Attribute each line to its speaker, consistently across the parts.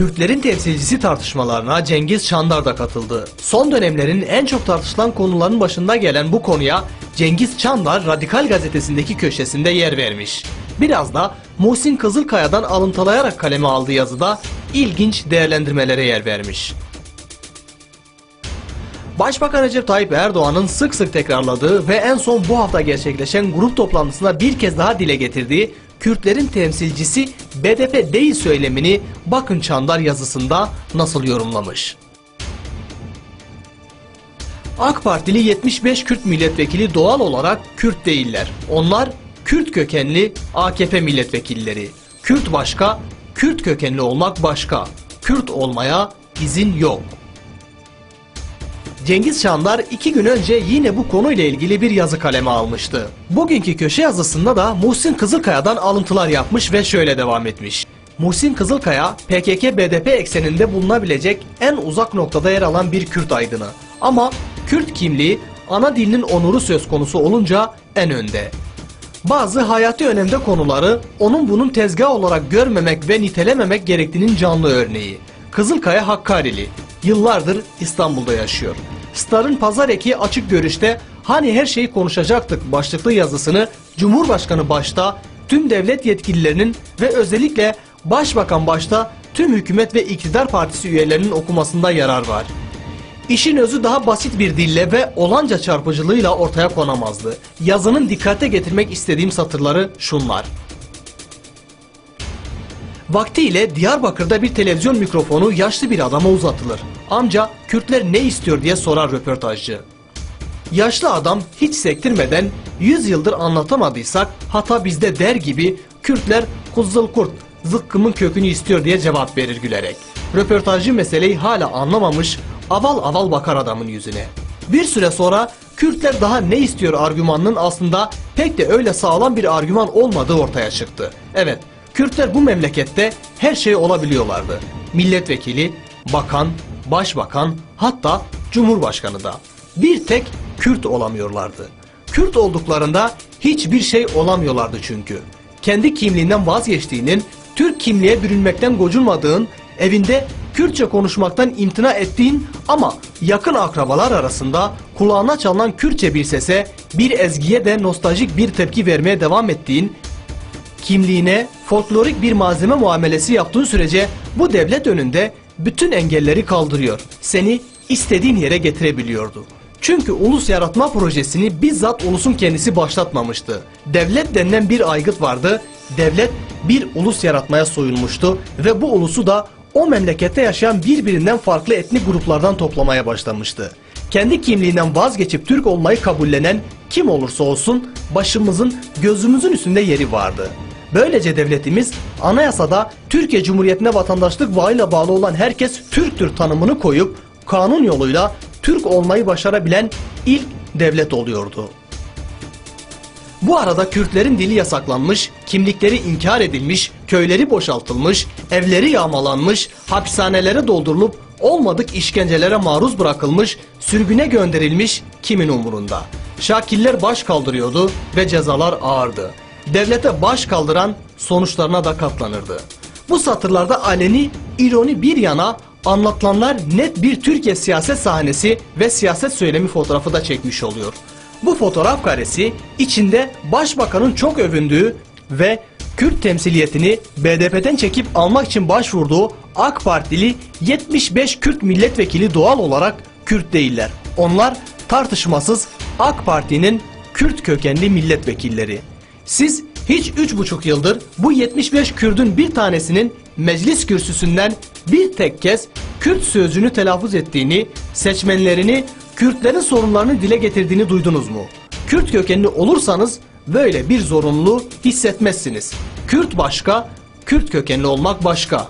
Speaker 1: Kürtlerin temsilcisi tartışmalarına Cengiz Çandar da katıldı. Son dönemlerin en çok tartışılan konuların başında gelen bu konuya Cengiz Çandar Radikal gazetesindeki köşesinde yer vermiş. Biraz da Muhsin Kızılkaya'dan alıntılayarak kaleme aldığı yazıda ilginç değerlendirmelere yer vermiş. Başbakan Recep Tayyip Erdoğan'ın sık sık tekrarladığı ve en son bu hafta gerçekleşen grup toplantısında bir kez daha dile getirdiği Kürtlerin temsilcisi BDP değil söylemini Bakın Çandar yazısında nasıl yorumlamış. AK Partili 75 Kürt milletvekili doğal olarak Kürt değiller. Onlar Kürt kökenli AKP milletvekilleri. Kürt başka, Kürt kökenli olmak başka. Kürt olmaya izin yok. Cengiz Çandar iki gün önce yine bu konuyla ilgili bir yazı kaleme almıştı. Bugünkü köşe yazısında da Muhsin Kızılkaya'dan alıntılar yapmış ve şöyle devam etmiş. Muhsin Kızılkaya, PKK-BDP ekseninde bulunabilecek en uzak noktada yer alan bir Kürt aydını. Ama Kürt kimliği ana dilinin onuru söz konusu olunca en önde. Bazı hayati önemde konuları onun bunun tezgah olarak görmemek ve nitelememek gerektiğinin canlı örneği. Kızılkaya Hakkari'li, yıllardır İstanbul'da yaşıyor. Star'ın pazar eki açık görüşte hani her şeyi konuşacaktık başlıklı yazısını Cumhurbaşkanı başta tüm devlet yetkililerinin ve özellikle Başbakan başta tüm hükümet ve iktidar partisi üyelerinin okumasında yarar var. İşin özü daha basit bir dille ve olanca çarpıcılığıyla ortaya konamazdı. Yazının dikkate getirmek istediğim satırları şunlar. Vaktiyle Diyarbakır'da bir televizyon mikrofonu yaşlı bir adama uzatılır. Amca Kürtler ne istiyor diye sorar röportajcı. Yaşlı adam hiç sektirmeden 100 yıldır anlatamadıysak hata bizde der gibi Kürtler kuzzıl kurt zıkkımın kökünü istiyor diye cevap verir gülerek. Röportajcı meseleyi hala anlamamış aval aval bakar adamın yüzüne. Bir süre sonra Kürtler daha ne istiyor argümanının aslında pek de öyle sağlam bir argüman olmadığı ortaya çıktı. Evet Kürtler bu memlekette her şey olabiliyorlardı. Milletvekili, bakan, başbakan hatta cumhurbaşkanı da. Bir tek Kürt olamıyorlardı. Kürt olduklarında hiçbir şey olamıyorlardı çünkü. Kendi kimliğinden vazgeçtiğinin, Türk kimliğe bürünmekten gocunmadığın, evinde Kürtçe konuşmaktan imtina ettiğin ama yakın akrabalar arasında kulağına çalınan Kürtçe bir sese, bir ezgiye de nostaljik bir tepki vermeye devam ettiğin, kimliğine folklorik bir malzeme muamelesi yaptığın sürece bu devlet önünde bütün engelleri kaldırıyor. Seni istediğin yere getirebiliyordu. Çünkü ulus yaratma projesini bizzat ulusun kendisi başlatmamıştı. Devlet denilen bir aygıt vardı. Devlet bir ulus yaratmaya soyulmuştu ve bu ulusu da o memlekette yaşayan birbirinden farklı etnik gruplardan toplamaya başlamıştı. Kendi kimliğinden vazgeçip Türk olmayı kabullenen kim olursa olsun başımızın gözümüzün üstünde yeri vardı. Böylece devletimiz anayasada Türkiye Cumhuriyeti'ne vatandaşlık bağıyla bağlı olan herkes Türktür tanımını koyup kanun yoluyla Türk olmayı başarabilen ilk devlet oluyordu. Bu arada Kürtlerin dili yasaklanmış, kimlikleri inkar edilmiş, köyleri boşaltılmış, evleri yağmalanmış, hapishanelere doldurulup olmadık işkencelere maruz bırakılmış, sürgüne gönderilmiş kimin umurunda? Şakiller baş kaldırıyordu ve cezalar ağırdı. Devlete baş kaldıran sonuçlarına da katlanırdı. Bu satırlarda aleni, ironi bir yana anlatılanlar net bir Türkiye siyaset sahnesi ve siyaset söylemi fotoğrafı da çekmiş oluyor. Bu fotoğraf karesi içinde başbakanın çok övündüğü ve Kürt temsiliyetini BDP'den çekip almak için başvurduğu AK Partili 75 Kürt milletvekili doğal olarak Kürt değiller. Onlar tartışmasız AK Parti'nin Kürt kökenli milletvekilleri. Siz hiç 3,5 yıldır bu 75 Kürdün bir tanesinin meclis kürsüsünden bir tek kez Kürt sözcüğünü telaffuz ettiğini, seçmenlerini Kürtlerin sorunlarını dile getirdiğini duydunuz mu? Kürt kökenli olursanız böyle bir zorunluluğu hissetmezsiniz. Kürt başka, Kürt kökenli olmak başka.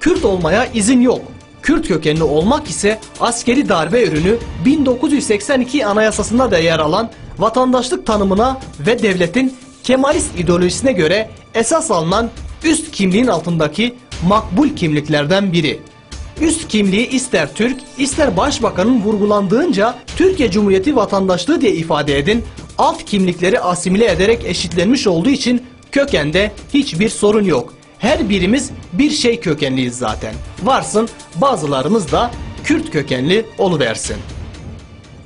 Speaker 1: Kürt olmaya izin yok. Kürt kökenli olmak ise askeri darbe ürünü 1982 anayasasında da yer alan vatandaşlık tanımına ve devletin Kemalist ideolojisine göre esas alınan üst kimliğin altındaki makbul kimliklerden biri. Üst kimliği ister Türk, ister başbakanın vurgulandığınca Türkiye Cumhuriyeti vatandaşlığı diye ifade edin, alt kimlikleri asimile ederek eşitlenmiş olduğu için kökende hiçbir sorun yok. Her birimiz bir şey kökenliyiz zaten. Varsın bazılarımız da Kürt kökenli oluversin.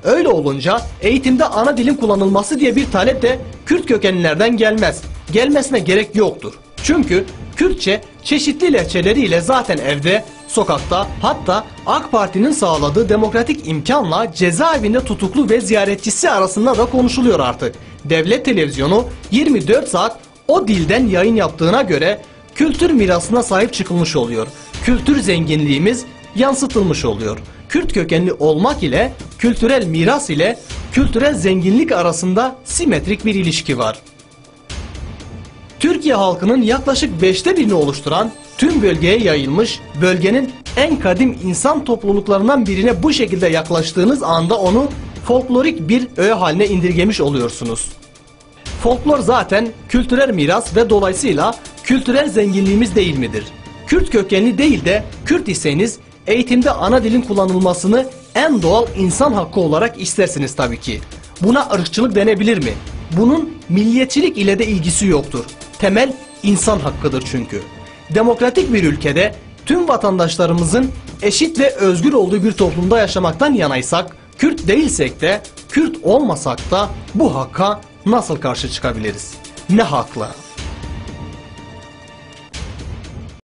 Speaker 1: Öyle olunca eğitimde ana dilin kullanılması diye bir talep de Kürt kökenlilerden gelmez. Gelmesine gerek yoktur. Çünkü Kürtçe çeşitli lehçeleriyle zaten evde, sokakta hatta AK Parti'nin sağladığı demokratik imkanla cezaevinde tutuklu ve ziyaretçisi arasında da konuşuluyor artık. Devlet televizyonu 24 saat o dilden yayın yaptığına göre kültür mirasına sahip çıkılmış oluyor. Kültür zenginliğimiz yansıtılmış oluyor. Kürt kökenli olmak ile kültürel miras ile kültürel zenginlik arasında simetrik bir ilişki var. Türkiye halkının yaklaşık beşte birini oluşturan tüm bölgeye yayılmış bölgenin en kadim insan topluluklarından birine bu şekilde yaklaştığınız anda onu folklorik bir öğe haline indirgemiş oluyorsunuz. Folklor zaten kültürel miras ve dolayısıyla kültürel zenginliğimiz değil midir? Kürt kökenli değil de Kürt iseniz eğitimde ana dilin kullanılmasını en doğal insan hakkı olarak istersiniz tabii ki. Buna ırkçılık denebilir mi? Bunun milliyetçilik ile de ilgisi yoktur. Temel insan hakkıdır çünkü. Demokratik bir ülkede tüm vatandaşlarımızın eşit ve özgür olduğu bir toplumda yaşamaktan yanaysak, Kürt değilsek de, Kürt olmasak da bu hakka nasıl karşı çıkabiliriz? Ne hakla?